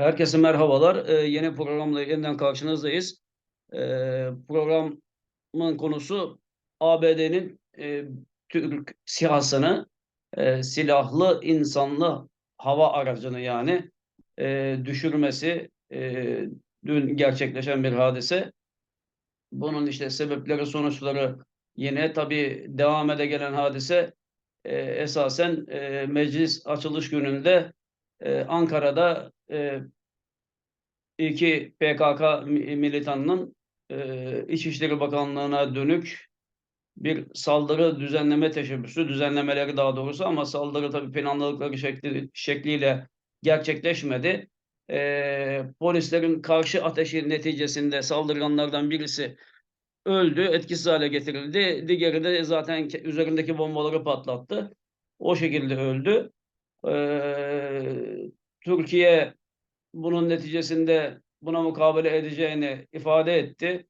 Herkese merhabalar. Ee, yeni programla yeniden karşınızdayız. Ee, programın konusu ABD'nin e, Türk sihasını, e, silahlı insanlı hava aracını yani e, düşürmesi e, dün gerçekleşen bir hadise. Bunun işte sebepleri, sonuçları yine tabii devam ede gelen hadise e, esasen e, meclis açılış gününde e, Ankara'da e, iki PKK mi- militanının e, İçişleri Bakanlığı'na dönük bir saldırı düzenleme teşebbüsü, düzenlemeleri daha doğrusu ama saldırı tabii planladıkları şekli, şekliyle gerçekleşmedi. E, polislerin karşı ateşi neticesinde saldırganlardan birisi öldü, etkisiz hale getirildi. Diğeri de zaten üzerindeki bombaları patlattı. O şekilde öldü. Ee, Türkiye bunun neticesinde buna mukabele edeceğini ifade etti.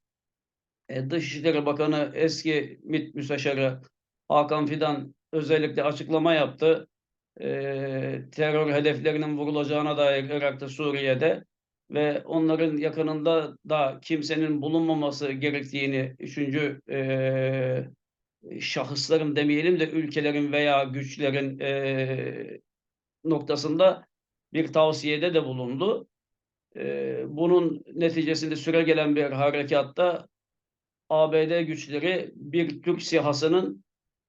E, Dışişleri Bakanı eski MİT Müsteşarı Hakan Fidan özellikle açıklama yaptı. E, terör hedeflerinin vurulacağına dair Irak'ta, Suriye'de ve onların yakınında da kimsenin bulunmaması gerektiğini, üçüncü e, şahısların demeyelim de ülkelerin veya güçlerin e, noktasında bir tavsiyede de bulundu. E, bunun neticesinde süregelen bir harekatta ABD güçleri bir Türk sihasının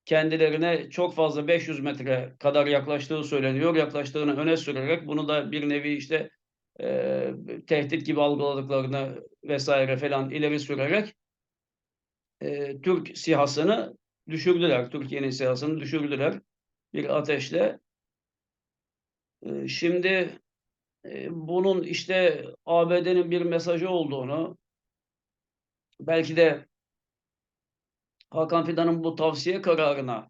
kendilerine çok fazla 500 metre kadar yaklaştığı söyleniyor. Yaklaştığını öne sürerek bunu da bir nevi işte e, tehdit gibi algıladıklarını vesaire falan ileri sürerek e, Türk sihasını düşürdüler. Türkiye'nin sihasını düşürdüler bir ateşle. E, şimdi e, bunun işte ABD'nin bir mesajı olduğunu belki de Hakan Fidan'ın bu tavsiye kararına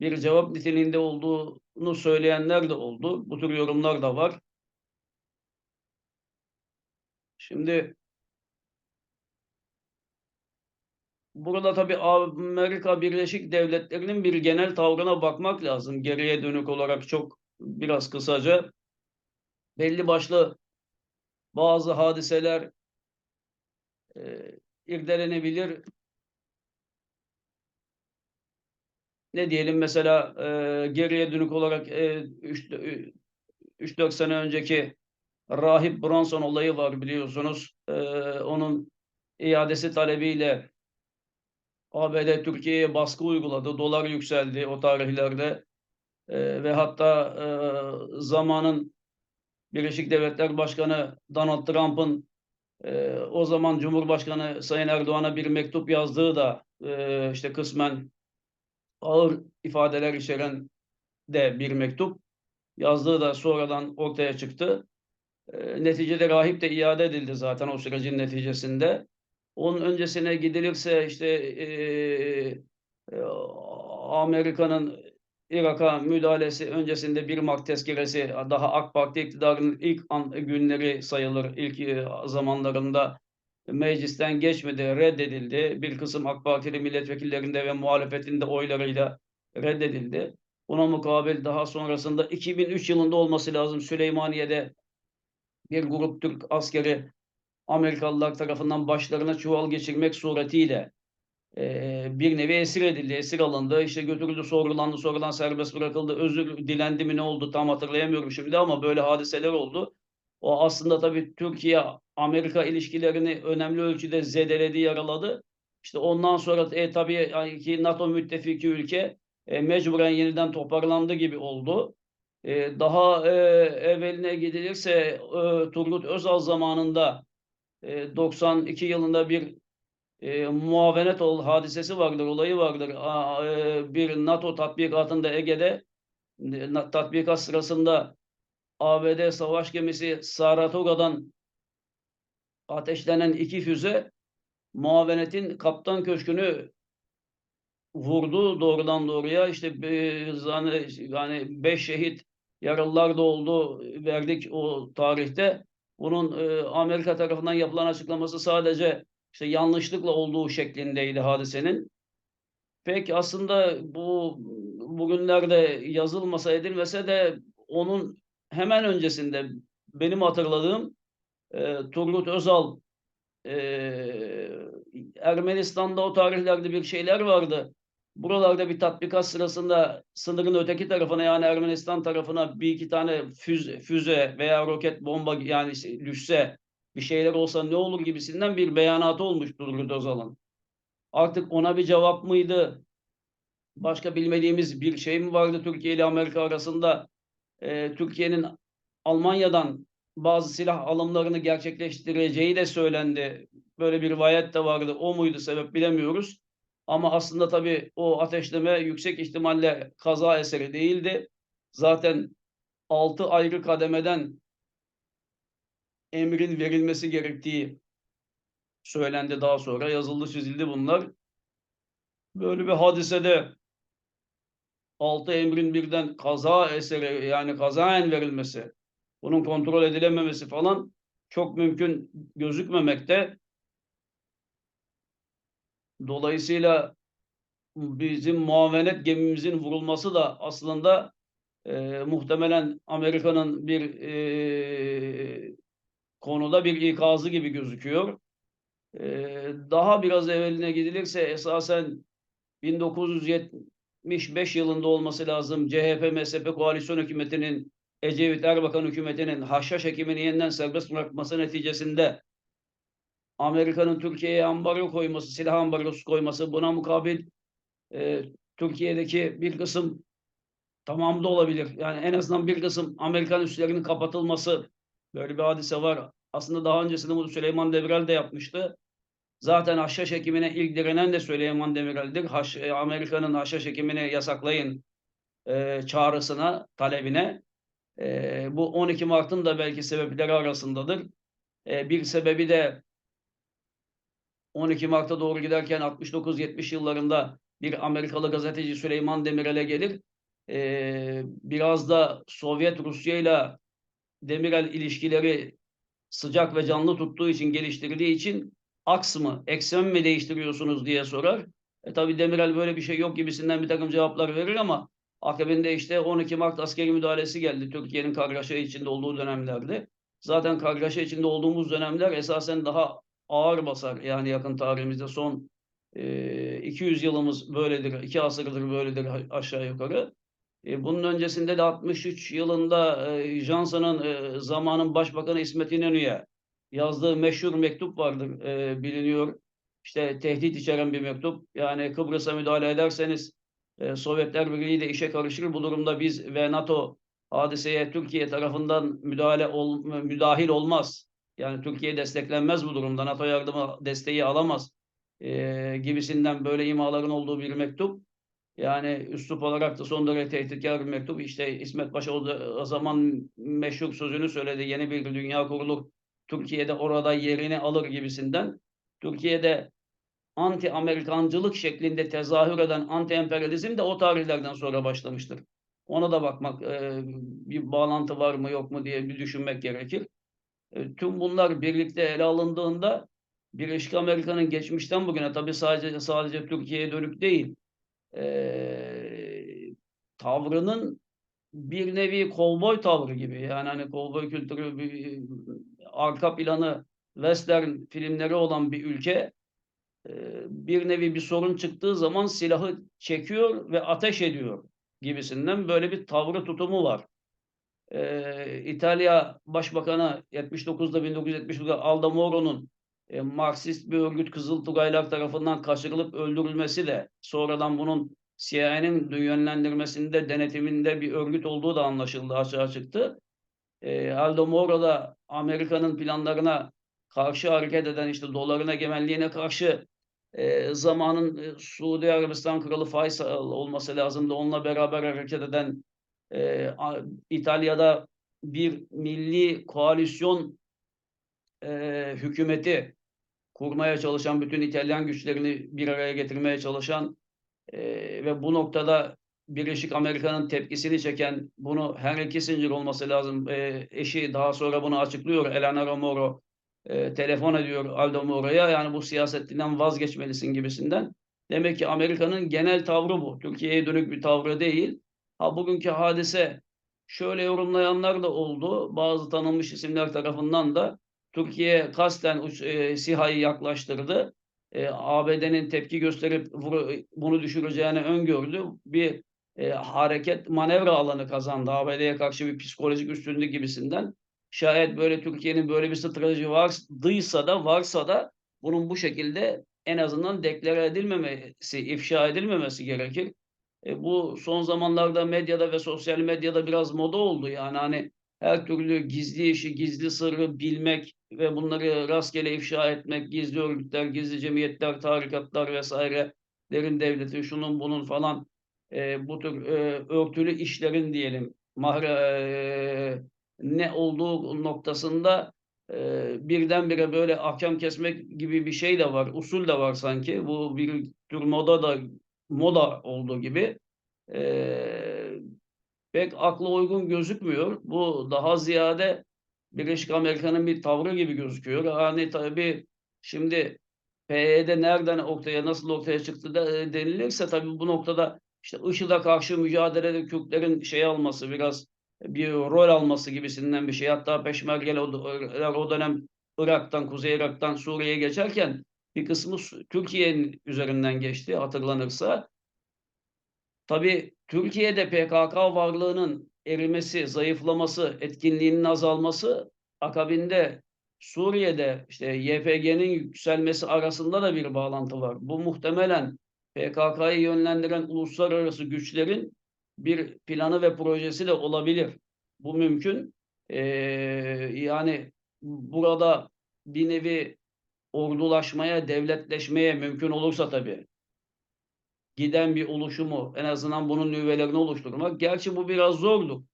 bir cevap niteliğinde olduğunu söyleyenler de oldu. Bu tür yorumlar da var. Şimdi burada tabii Amerika Birleşik Devletleri'nin bir genel tavrına bakmak lazım. Geriye dönük olarak çok biraz kısaca belli başlı bazı hadiseler e, irdelenebilir. Ne diyelim mesela e, geriye dönük olarak e, 3-4 sene önceki Rahip Bronson olayı var biliyorsunuz. E, onun iadesi talebiyle ABD Türkiye'ye baskı uyguladı. Dolar yükseldi o tarihlerde. E, ve hatta e, zamanın Birleşik Devletler Başkanı Donald Trump'ın e, o zaman Cumhurbaşkanı Sayın Erdoğan'a bir mektup yazdığı da e, işte kısmen ağır ifadeler içeren de bir mektup yazdığı da sonradan ortaya çıktı. E, neticede rahip de iade edildi zaten o sürecin neticesinde. Onun öncesine gidilirse işte e, e, Amerika'nın Irak'a müdahalesi öncesinde bir Mart tezkeresi daha AK Parti iktidarının ilk an, günleri sayılır. ilk e, zamanlarında meclisten geçmedi, reddedildi. Bir kısım AK Partili milletvekillerinde ve muhalefetinde oylarıyla reddedildi. Buna mukabil daha sonrasında 2003 yılında olması lazım Süleymaniye'de bir grup Türk askeri Amerikalılar tarafından başlarına çuval geçirmek suretiyle e, bir nevi esir edildi, esir alındı, işte götürüldü, sorgulandı, sonradan serbest bırakıldı, özür dilendi mi ne oldu tam hatırlayamıyorum şimdi ama böyle hadiseler oldu. O aslında tabii Türkiye-Amerika ilişkilerini önemli ölçüde zedeledi, yaraladı. İşte ondan sonra e, tabii ki NATO müttefiki ülke e, mecburen yeniden toparlandı gibi oldu. E, daha e, evveline gidilirse e, Turgut Özal zamanında e, 92 yılında bir e, muavenet ol hadisesi vardır, olayı vardır. A, e, bir NATO tatbikatında Ege'de e, tatbikat sırasında ABD savaş gemisi Saratoga'dan ateşlenen iki füze muavenetin kaptan köşkünü vurdu doğrudan doğruya. İşte yani, yani beş şehit yaralılar da oldu verdik o tarihte. Bunun e, Amerika tarafından yapılan açıklaması sadece işte yanlışlıkla olduğu şeklindeydi hadisenin. Peki aslında bu bugünlerde yazılmasa edilmese de onun hemen öncesinde benim hatırladığım e, Turgut Özal e, Ermenistan'da o tarihlerde bir şeyler vardı. Buralarda bir tatbikat sırasında sınırın öteki tarafına yani Ermenistan tarafına bir iki tane füze, füze veya roket bomba yani düşse bir şeyler olsa ne olur gibisinden bir beyanatı olmuş Turgut Özal'ın. Artık ona bir cevap mıydı? Başka bilmediğimiz bir şey mi vardı Türkiye ile Amerika arasında? Ee, Türkiye'nin Almanya'dan bazı silah alımlarını gerçekleştireceği de söylendi. Böyle bir rivayet de vardı. O muydu sebep bilemiyoruz. Ama aslında tabii o ateşleme yüksek ihtimalle kaza eseri değildi. Zaten altı ayrı kademeden emrin verilmesi gerektiği söylendi daha sonra. Yazıldı çizildi bunlar. Böyle bir hadisede altı emrin birden kaza eseri yani kazaen verilmesi, bunun kontrol edilememesi falan çok mümkün gözükmemekte. Dolayısıyla bizim muavenet gemimizin vurulması da aslında e, muhtemelen Amerika'nın bir e, konuda bir ikazı gibi gözüküyor. E, daha biraz evveline gidilirse esasen 1975 yılında olması lazım CHP MSP koalisyon hükümetinin Ecevit Erbakan hükümetinin Haşhaş hekimini yeniden serbest bırakması neticesinde Amerika'nın Türkiye'ye ambargo koyması, silah ambargosu koyması, buna mukabil e, Türkiye'deki bir kısım tamamda olabilir. Yani en azından bir kısım Amerikan üslerinin kapatılması böyle bir hadise var. Aslında daha öncesinde bunu Süleyman Demirel de yapmıştı. Zaten haşhaş hekimine ilk direnen de Süleyman Demirel'dir. Haş, e, Amerika'nın haşhaş hekimini yasaklayın e, çağrısına, talebine. E, bu 12 Mart'ın da belki sebepleri arasındadır. E, bir sebebi de 12 Mart'a doğru giderken 69-70 yıllarında bir Amerikalı gazeteci Süleyman Demirel'e gelir. Ee, biraz da Sovyet Rusya ile Demirel ilişkileri sıcak ve canlı tuttuğu için, geliştirdiği için aks mı, eksen mi değiştiriyorsunuz diye sorar. E tabi Demirel böyle bir şey yok gibisinden bir takım cevaplar verir ama akabinde işte 12 Mart askeri müdahalesi geldi Türkiye'nin kargaşa içinde olduğu dönemlerde. Zaten kargaşa içinde olduğumuz dönemler esasen daha ağır basar. Yani yakın tarihimizde son e, 200 yılımız böyledir, iki asırdır böyledir aşağı yukarı. E, bunun öncesinde de 63 yılında e, Johnson'ın e, zamanın başbakanı İsmet İnönü'ye yazdığı meşhur mektup vardır biliniyor. İşte tehdit içeren bir mektup. Yani Kıbrıs'a müdahale ederseniz Sovyetler Birliği de işe karışır. Bu durumda biz ve NATO hadiseye Türkiye tarafından müdahale ol, müdahil olmaz. Yani Türkiye desteklenmez bu durumda. NATO yardımı desteği alamaz e, gibisinden böyle imaların olduğu bir mektup. Yani üslup olarak da son derece tehditkar bir mektup. İşte İsmet Paşa o, zaman meşhur sözünü söyledi. Yeni bir dünya kurulur. Türkiye'de orada yerini alır gibisinden. Türkiye'de anti-Amerikancılık şeklinde tezahür eden anti-emperyalizm de o tarihlerden sonra başlamıştır. Ona da bakmak, e, bir bağlantı var mı yok mu diye bir düşünmek gerekir. E, tüm bunlar birlikte ele alındığında Birleşik Amerika'nın geçmişten bugüne tabii sadece sadece Türkiye'ye dönük değil e, tavrının bir nevi kovboy tavrı gibi. Yani hani kovboy kültürü bir arka planı western filmleri olan bir ülke bir nevi bir sorun çıktığı zaman silahı çekiyor ve ateş ediyor gibisinden böyle bir tavrı tutumu var. İtalya Başbakanı 79'da 1979'da Aldo Moro'nun e, Marksist bir örgüt Kızıltugaylar tarafından kaçırılıp öldürülmesi de sonradan bunun CIA'nin yönlendirmesinde, denetiminde bir örgüt olduğu da anlaşıldı, açığa çıktı. E, Aldo Moro da Amerika'nın planlarına karşı hareket eden işte doların egemenliğine karşı e, zamanın e, Suudi Arabistan Kralı Faysal olması lazımdı. Onunla beraber hareket eden e, İtalya'da bir milli koalisyon e, hükümeti kurmaya çalışan, bütün İtalyan güçlerini bir araya getirmeye çalışan e, ve bu noktada Birleşik Amerika'nın tepkisini çeken, bunu Henry Kissinger olması lazım. E, eşi daha sonra bunu açıklıyor. Eleanor Moro e, telefon ediyor Aldo Moro'ya. Yani bu siyasetinden vazgeçmelisin gibisinden. Demek ki Amerika'nın genel tavrı bu. Türkiye'ye dönük bir tavrı değil. Ha bugünkü hadise şöyle yorumlayanlar da oldu. Bazı tanınmış isimler tarafından da Türkiye kasten e, SİHA'yı yaklaştırdı. E, ABD'nin tepki gösterip bunu düşüreceğini öngördü. Bir e, hareket manevra alanı kazandı. ABD'ye karşı bir psikolojik üstünlük gibisinden. Şayet böyle Türkiye'nin böyle bir strateji vardıysa da varsa da bunun bu şekilde en azından deklare edilmemesi, ifşa edilmemesi gerekir. E, bu son zamanlarda medyada ve sosyal medyada biraz moda oldu. Yani hani her türlü gizli işi, gizli sırrı bilmek ve bunları rastgele ifşa etmek, gizli örgütler, gizli cemiyetler, tarikatlar vesairelerin devleti, şunun bunun falan e, bu tür e, örtülü işlerin diyelim mahre, e, ne olduğu noktasında e, birdenbire böyle ahkam kesmek gibi bir şey de var, usul de var sanki. Bu bir tür moda da moda olduğu gibi e, pek akla uygun gözükmüyor. Bu daha ziyade Birleşik Amerika'nın bir tavrı gibi gözüküyor. Hani tabii şimdi PYD nereden ortaya, nasıl ortaya çıktı da e, denilirse tabii bu noktada işte IŞİD'e karşı mücadelede Kürtlerin şey alması, biraz bir rol alması gibisinden bir şey. Hatta Peşmergeler o, o dönem Irak'tan, Kuzey Irak'tan Suriye'ye geçerken bir kısmı Türkiye'nin üzerinden geçti hatırlanırsa. Tabii Türkiye'de PKK varlığının erimesi, zayıflaması, etkinliğinin azalması akabinde Suriye'de işte YPG'nin yükselmesi arasında da bir bağlantı var. Bu muhtemelen PKK'yı yönlendiren uluslararası güçlerin bir planı ve projesi de olabilir. Bu mümkün. Ee, yani burada bir nevi ordulaşmaya, devletleşmeye mümkün olursa tabii giden bir oluşumu en azından bunun nüvelerini oluşturmak. Gerçi bu biraz zordu.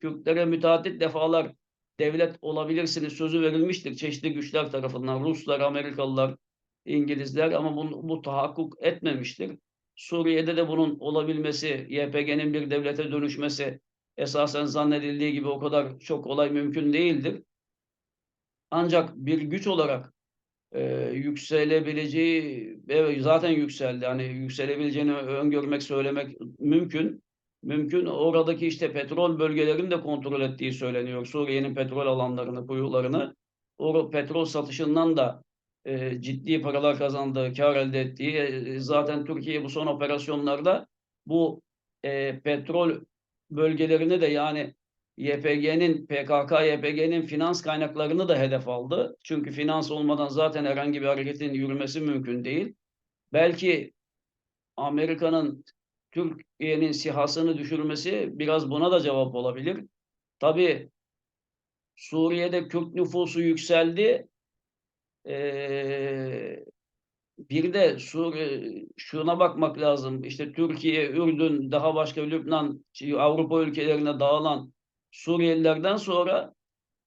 Kürtlere müteaddit defalar devlet olabilirsiniz sözü verilmiştir çeşitli güçler tarafından. Ruslar, Amerikalılar, İngilizler ama bu, bu tahakkuk etmemiştir. Suriye'de de bunun olabilmesi, YPG'nin bir devlete dönüşmesi esasen zannedildiği gibi o kadar çok kolay mümkün değildir. Ancak bir güç olarak e, yükselebileceği evet, zaten yükseldi. Hani yükselebileceğini öngörmek, söylemek mümkün. Mümkün. Oradaki işte petrol bölgelerini de kontrol ettiği söyleniyor. Suriye'nin petrol alanlarını, kuyularını. O petrol satışından da e, ciddi paralar kazandığı, kar elde ettiği. E, zaten Türkiye bu son operasyonlarda bu e, petrol bölgelerini de yani YPG'nin, PKK, YPG'nin finans kaynaklarını da hedef aldı. Çünkü finans olmadan zaten herhangi bir hareketin yürümesi mümkün değil. Belki Amerika'nın Türkiye'nin sihasını düşürmesi biraz buna da cevap olabilir. Tabii Suriye'de Kürt nüfusu yükseldi. Ee, bir de Suriye, şuna bakmak lazım. İşte Türkiye, Ürdün, daha başka Lübnan, Avrupa ülkelerine dağılan Suriyelilerden sonra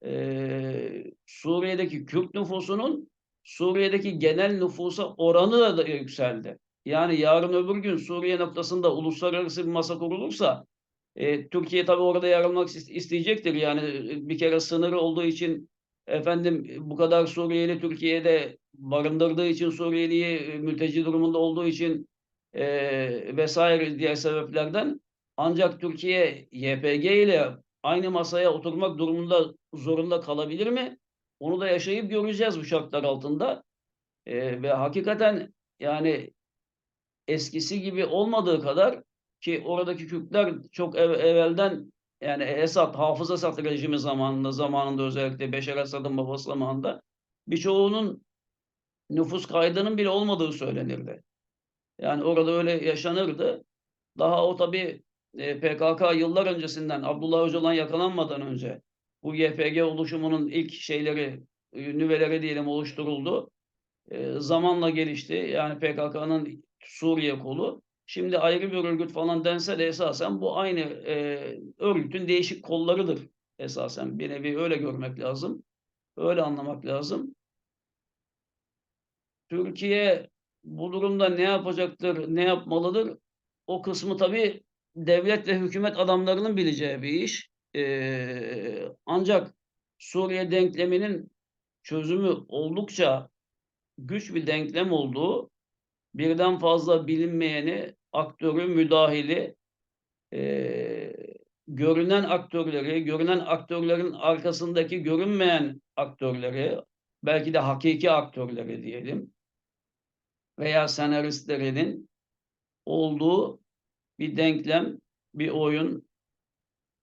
e, Suriye'deki Kürt nüfusunun Suriye'deki genel nüfusa oranı da yükseldi. Yani yarın öbür gün Suriye noktasında uluslararası bir masa kurulursa e, Türkiye tabii orada yer almak isteyecektir. Yani bir kere sınırı olduğu için efendim bu kadar Suriyeli Türkiye'de barındırdığı için Suriyeli'yi mülteci durumunda olduğu için e, vesaire diğer sebeplerden ancak Türkiye YPG ile aynı masaya oturmak durumunda zorunda kalabilir mi? Onu da yaşayıp göreceğiz bu şartlar altında. E, ve hakikaten yani eskisi gibi olmadığı kadar ki oradaki Kürtler çok ev, evvelden yani Esad, Hafız Esad rejimi zamanında, zamanında özellikle Beşer Esad'ın babası zamanında birçoğunun nüfus kaydının bile olmadığı söylenirdi. Yani orada öyle yaşanırdı. Daha o tabii e, PKK yıllar öncesinden Abdullah Öcalan yakalanmadan önce bu YPG oluşumunun ilk şeyleri, e, nüveleri diyelim oluşturuldu. E, zamanla gelişti. Yani PKK'nın Suriye kolu. Şimdi ayrı bir örgüt falan dense de esasen bu aynı e, örgütün değişik kollarıdır esasen. Bir nevi öyle görmek lazım. Öyle anlamak lazım. Türkiye bu durumda ne yapacaktır, ne yapmalıdır? O kısmı tabii devlet ve hükümet adamlarının bileceği bir iş. Ee, ancak Suriye denkleminin çözümü oldukça güç bir denklem olduğu birden fazla bilinmeyeni, aktörü, müdahili e, görünen aktörleri, görünen aktörlerin arkasındaki görünmeyen aktörleri, belki de hakiki aktörleri diyelim veya senaristlerinin olduğu bir denklem, bir oyun,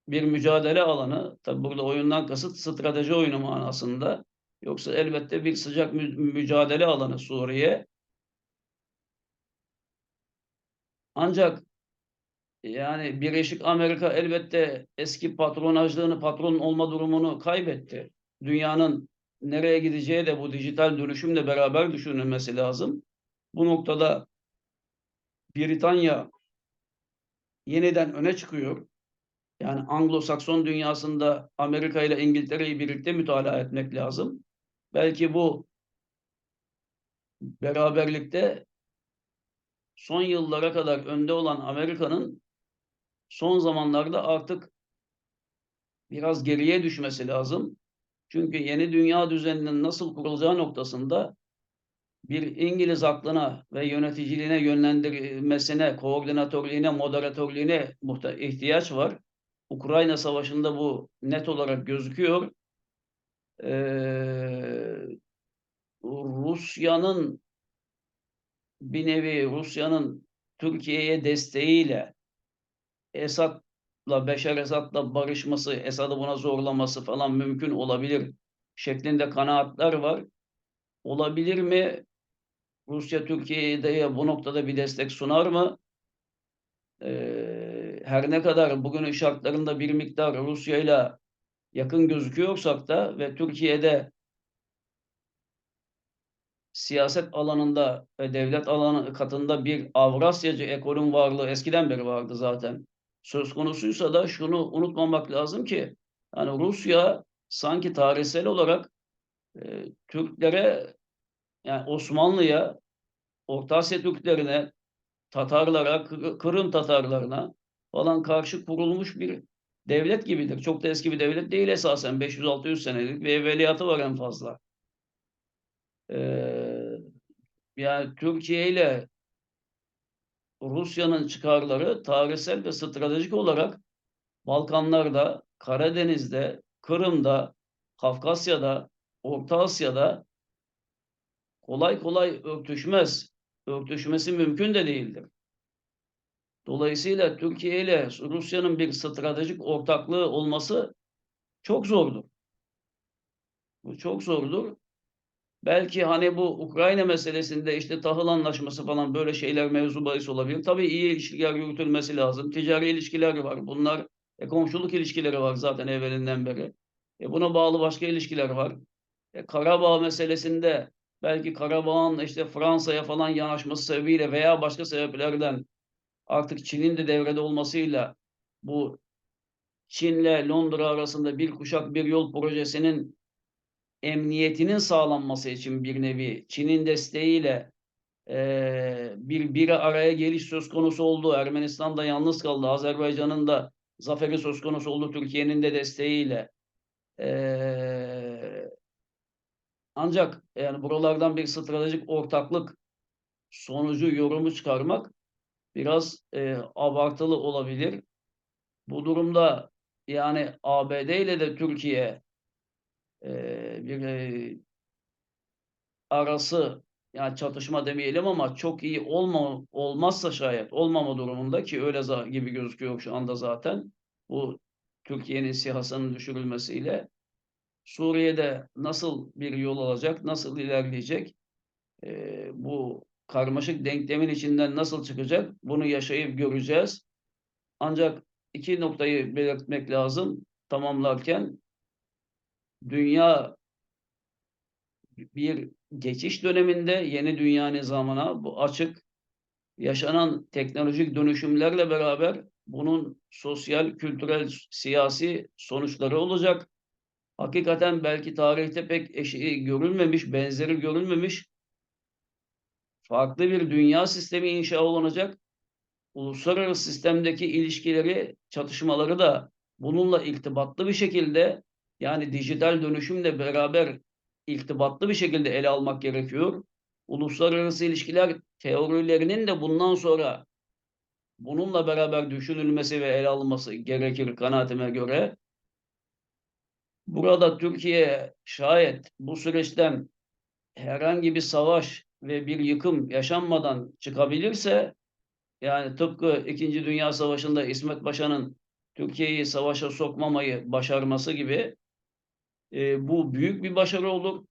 bir mücadele alanı. Tabi burada oyundan kasıt strateji oyunu manasında. Yoksa elbette bir sıcak mü mücadele alanı Suriye. Ancak yani Birleşik Amerika elbette eski patronajlığını, patron olma durumunu kaybetti. Dünyanın nereye gideceği de bu dijital dönüşümle beraber düşünülmesi lazım. Bu noktada Britanya yeniden öne çıkıyor. Yani Anglo-Sakson dünyasında Amerika ile İngiltere'yi birlikte mütalaa etmek lazım. Belki bu beraberlikte son yıllara kadar önde olan Amerika'nın son zamanlarda artık biraz geriye düşmesi lazım. Çünkü yeni dünya düzeninin nasıl kurulacağı noktasında bir İngiliz aklına ve yöneticiliğine yönlendirilmesine, koordinatörlüğüne, moderatörlüğüne ihtiyaç var. Ukrayna Savaşı'nda bu net olarak gözüküyor. Ee, Rusya'nın bir nevi Rusya'nın Türkiye'ye desteğiyle Esad'la, Beşer Esad'la barışması, Esad'ı buna zorlaması falan mümkün olabilir şeklinde kanaatler var. Olabilir mi? Rusya Türkiye'ye bu noktada bir destek sunar mı? Ee, her ne kadar bugünün şartlarında bir miktar Rusya ile yakın gözüküyorsak da ve Türkiye'de siyaset alanında ve devlet alanı katında bir Avrasyacı ekolün varlığı eskiden beri vardı zaten. Söz konusuysa da şunu unutmamak lazım ki yani Rusya sanki tarihsel olarak e, Türklere yani Osmanlı'ya, Orta Asya Türklerine, Tatarlara, Kırım Tatarlarına falan karşı kurulmuş bir devlet gibidir. Çok da eski bir devlet değil esasen. 500-600 senelik bir evveliyatı var en fazla. Ee, yani Türkiye ile Rusya'nın çıkarları tarihsel ve stratejik olarak Balkanlarda, Karadeniz'de, Kırım'da, Kafkasya'da, Orta Asya'da kolay kolay örtüşmez. Örtüşmesi mümkün de değildir. Dolayısıyla Türkiye ile Rusya'nın bir stratejik ortaklığı olması çok zordur. Bu çok zordur. Belki hani bu Ukrayna meselesinde işte tahıl anlaşması falan böyle şeyler mevzu bahis olabilir. Tabii iyi ilişkiler yürütülmesi lazım. Ticari ilişkiler var. Bunlar e, komşuluk ilişkileri var zaten evvelinden beri. E, buna bağlı başka ilişkiler var. E, Karabağ meselesinde belki Karabağ'ın işte Fransa'ya falan yanaşması sebebiyle veya başka sebeplerden artık Çin'in de devrede olmasıyla bu Çin'le Londra arasında bir kuşak bir yol projesinin emniyetinin sağlanması için bir nevi Çin'in desteğiyle e, bir bir araya geliş söz konusu oldu. Ermenistan da yalnız kaldı. Azerbaycan'ın da zaferi söz konusu oldu Türkiye'nin de desteğiyle. E, ancak yani buralardan bir stratejik ortaklık sonucu yorumu çıkarmak biraz e, abartılı olabilir. Bu durumda yani ABD ile de Türkiye e, bir e, arası yani çatışma demeyelim ama çok iyi olma, olmazsa şayet olmama durumunda ki öyle gibi gözüküyor şu anda zaten bu Türkiye'nin sihasının düşürülmesiyle Suriye'de nasıl bir yol alacak, nasıl ilerleyecek e, bu karmaşık denklemin içinden nasıl çıkacak bunu yaşayıp göreceğiz. Ancak iki noktayı belirtmek lazım tamamlarken dünya bir geçiş döneminde yeni dünya nizamına bu açık yaşanan teknolojik dönüşümlerle beraber bunun sosyal, kültürel, siyasi sonuçları olacak. Hakikaten belki tarihte pek eşi görülmemiş, benzeri görülmemiş farklı bir dünya sistemi inşa olunacak. Uluslararası sistemdeki ilişkileri, çatışmaları da bununla irtibatlı bir şekilde yani dijital dönüşümle beraber irtibatlı bir şekilde ele almak gerekiyor. Uluslararası ilişkiler teorilerinin de bundan sonra bununla beraber düşünülmesi ve ele alınması gerekir kanaatime göre. Burada Türkiye şayet bu süreçten herhangi bir savaş ve bir yıkım yaşanmadan çıkabilirse yani tıpkı İkinci Dünya Savaşı'nda İsmet Paşa'nın Türkiye'yi savaşa sokmamayı başarması gibi e, bu büyük bir başarı olur.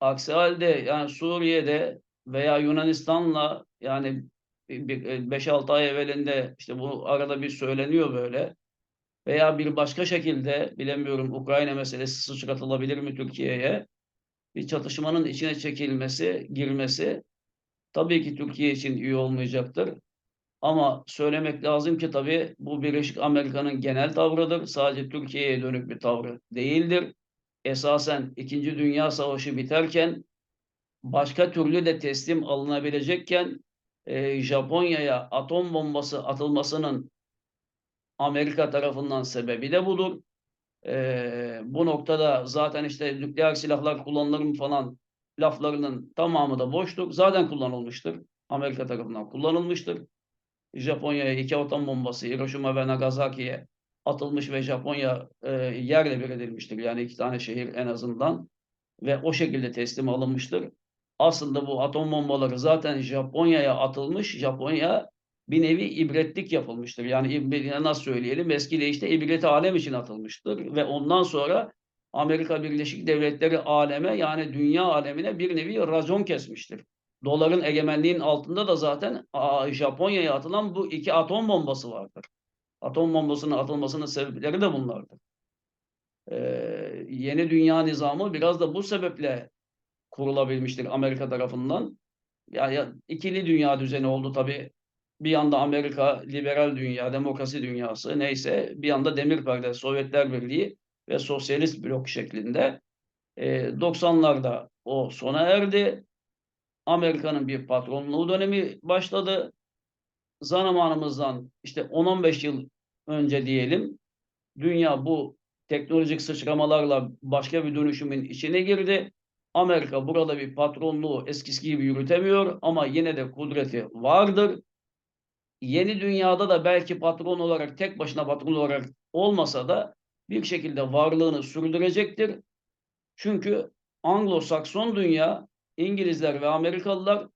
Aksi halde yani Suriye'de veya Yunanistan'la yani 5-6 ay evvelinde işte bu arada bir söyleniyor böyle veya bir başka şekilde bilemiyorum Ukrayna meselesi sıçratılabilir mi Türkiye'ye? Bir çatışmanın içine çekilmesi, girmesi tabii ki Türkiye için iyi olmayacaktır. Ama söylemek lazım ki tabii bu Birleşik Amerika'nın genel tavrıdır. Sadece Türkiye'ye dönük bir tavrı değildir. Esasen İkinci Dünya Savaşı biterken başka türlü de teslim alınabilecekken e, Japonya'ya atom bombası atılmasının Amerika tarafından sebebi de budur. E, bu noktada zaten işte nükleer silahlar kullanılır mı falan laflarının tamamı da boştur. Zaten kullanılmıştır. Amerika tarafından kullanılmıştır. Japonya'ya iki atom bombası Hiroşima ve Nagasaki'ye atılmış ve Japonya e, yerle bir edilmiştir. Yani iki tane şehir en azından ve o şekilde teslim alınmıştır. Aslında bu atom bombaları zaten Japonya'ya atılmış. Japonya bir nevi ibretlik yapılmıştır. Yani nasıl söyleyelim eski deyişle ibret alem için atılmıştır ve ondan sonra Amerika Birleşik Devletleri aleme yani dünya alemine bir nevi racon kesmiştir. Doların egemenliğin altında da zaten Japonya'ya atılan bu iki atom bombası vardır. Atom bombasının atılmasının sebepleri de bunlardır. Ee, yeni dünya nizamı biraz da bu sebeple kurulabilmiştir Amerika tarafından. Ya, ya ikili dünya düzeni oldu tabii. Bir yanda Amerika liberal dünya, demokrasi dünyası neyse bir yanda demir perde, Sovyetler Birliği ve sosyalist blok şeklinde. E, 90'larda o sona erdi. Amerika'nın bir patronluğu dönemi başladı. Zamanımızdan işte 10-15 yıl önce diyelim dünya bu teknolojik sıçramalarla başka bir dönüşümün içine girdi. Amerika burada bir patronluğu eskisi gibi yürütemiyor ama yine de kudreti vardır. Yeni dünyada da belki patron olarak tek başına patron olarak olmasa da bir şekilde varlığını sürdürecektir. Çünkü Anglo-Sakson dünya İngilizler ve Amerikalılar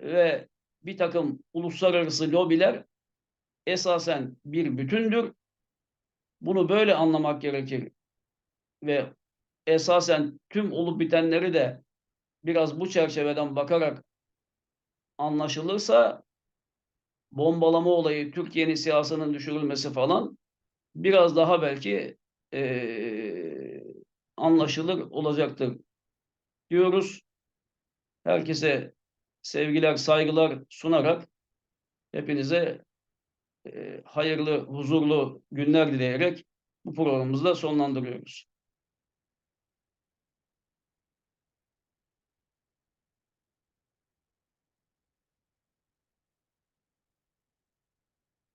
ve bir takım uluslararası lobiler esasen bir bütündür. Bunu böyle anlamak gerekir. Ve esasen tüm olup bitenleri de biraz bu çerçeveden bakarak anlaşılırsa bombalama olayı, Türkiye'nin siyasının düşürülmesi falan biraz daha belki e, anlaşılır olacaktır diyoruz. Herkese sevgiler, saygılar sunarak hepinize e, hayırlı, huzurlu günler dileyerek bu programımızı da sonlandırıyoruz.